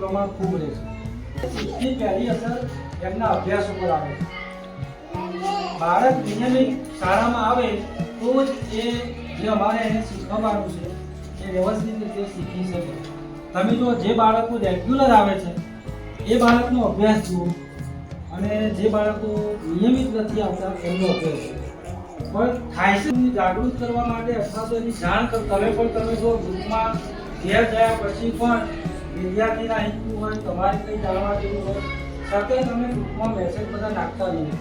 પ્રમાણ ખૂબ રહે છે. સૌથી પહેલી અસર એમના અભ્યાસ ઉપર આવે છે. બાળક નિયમિત શાળામાં આવે તો જ એ જે અમારે એને શીખવવાનું છે, એ વ્યવસ્થિત રીતે શીખી શકે. તમે જો જે બાળકો રેગ્યુલર આવે છે, એ બાળકનો અભ્યાસ જુઓ અને જે બાળકો નિયમિત નથી આવતા, એમનો અભ્યાસ પણ થાય છે. જાગૃત કરવા માટે અથવા તો એની જાણ તમે પણ તમે જો ગ્રુપમાં ઘેર ગયા પછી પણ વિદ્યાર્થીના હિતુ હોય, તમારે કંઈ જાણવા જેવું હોય, સાથે તમે ગ્રુપમાં મેસેજ બધા નાખતા રહીએ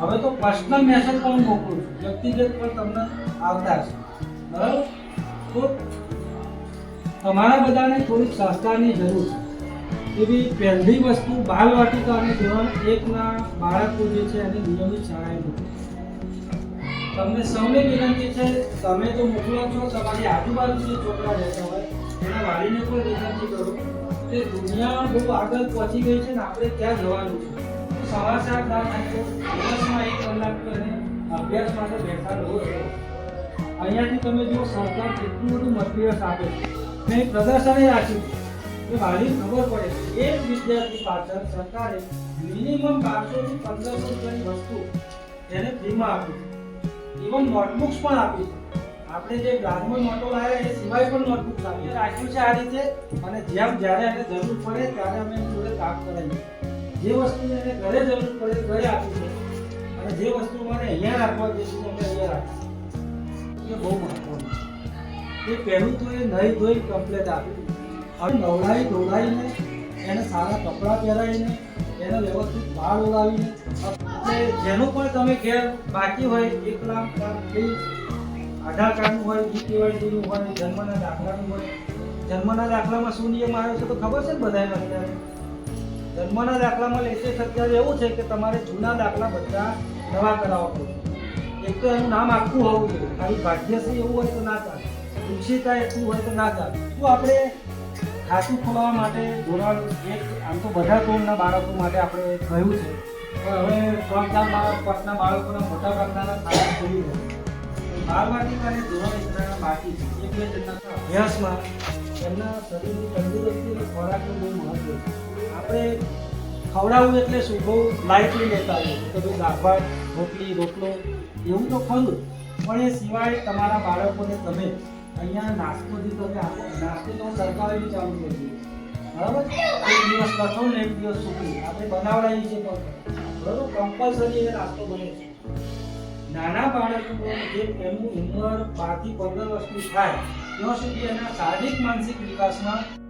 હવે તો પર્સનલ મેસેજ પણ મોકલું છું. વ્યક્તિગત પણ તમને આવતા છે બરાબર? તો તમારા બધાને થોડીક સંસ્થાની જરૂર છે. એવી પહેલી વસ્તુ બાલવાટિકા અને ધોરણ એકના બાળકો જે છે એની નિયમિત શાળાએ મૂકો તમને સૌને વિનંતી છે, તમે તો મોકલો છો, તમારી આજુબાજુ જે છોકરા રહેતા હોય એના કોઈ વિનંતી કરો કે દુનિયા બહુ આગળ પહોંચી ગઈ છે ને આપણે ત્યાં જવાનું છે. સવા સાત ના દિવસમાં એક કલાક કરીને અભ્યાસ માટે બેઠા રહો છો. અહીંયાથી તમે જો સરકાર કેટલું બધું મટીરિયલ્સ આપે છે. મેં પ્રદર્શને રાખ્યું કે મારી ખબર પડે એક વિદ્યાર્થી પાછળ સરકારે મિનિમમ બારસો થી પંદરસો રૂપિયાની વસ્તુ એને ફ્રીમાં આપી છે. ઇવન નોટબુક્સ પણ આપી છે. આપણે જે બ્રાન્ડમાં નોટો લાવ્યા એ સિવાય પણ નોટબુક લાવીએ. રાખ્યું છે આ રીતે અને જેમ જ્યારે એને જરૂર પડે ત્યારે અમે જોડે કામ કરાવીએ. જે વસ્તુ એને ઘરે જરૂર પડે ઘરે આપી છે અને જે વસ્તુ મને અહીંયા રાખવા દેશું અમે અહીંયા રાખીશું. એ બહુ મહત્વનું એ પહેલું તો એ નહીં ધોઈ કમ્પ્લેટ આપ્યું હવે નવડાવી ધોવડાવીને એને સારા કપડાં પહેરાવીને એને વ્યવસ્થિત વાળ એટલે જેનું પણ તમે ઘેર બાકી હોય એક લાખ પ્લીઝ આધાર કાર્ડનું હોય ઈ કેવાયસીનું હોય, જન્મના દાખલાનું હોય. જન્મના દાખલામાં શું નિયમ આવ્યો છે તો ખબર છે ને બધાને અત્યારે? જન્મના દાખલામાં લેટેસ્ટ અત્યારે એવું છે કે તમારે જૂના દાખલા બધા નવા કરાવવા પડે એક તો એનું નામ આખું હોવું જોઈએ. ખાલી ભાગ્યશ્રી એવું હોય તો ના ચાલે. દુષિતા એટલું હોય તો ના ચાલે. તો આપણે ખાતું ખોલાવવા માટે ધોરણ એક, આમ તો બધા ધોરણના બાળકો માટે આપણે કહ્યું છે. પણ હવે ત્રણ ચાર બાળક પાંચના બાળકોના મોટા ભાગના ખાતા ખોલી દે બાળવાટિકા અને ધોરણ એકના બાકી છે. એક બે જણના અભ્યાસમાં એમના શરીરની તંદુરસ્તી અને ખોરાકનું બહુ મહત્વ છે. આપણે ખવડાવવું એટલે શું? બહુ લાઇટલી લેતા હોઈએ. કે ભાઈ રોટલી રોટલો એવું તો ખરું. પણ એ સિવાય તમારા બાળકોને તમે અહીંયા નાસ્તોથી તમે આપો નાસ્તો તો સરકારે ચાલુ કરી દીધું બરાબર? એક દિવસ કઠોળ ને એક દિવસ સુધી આપણે બનાવડાવીએ છીએ પણ. બરાબર? કમ્પલસરી એ નાસ્તો બને છે. નાના બાળકો જે એમનું ઉંમર બારથી પંદર વર્ષની થાય, ત્યાં સુધી એના શારીરિક માનસિક વિકાસમાં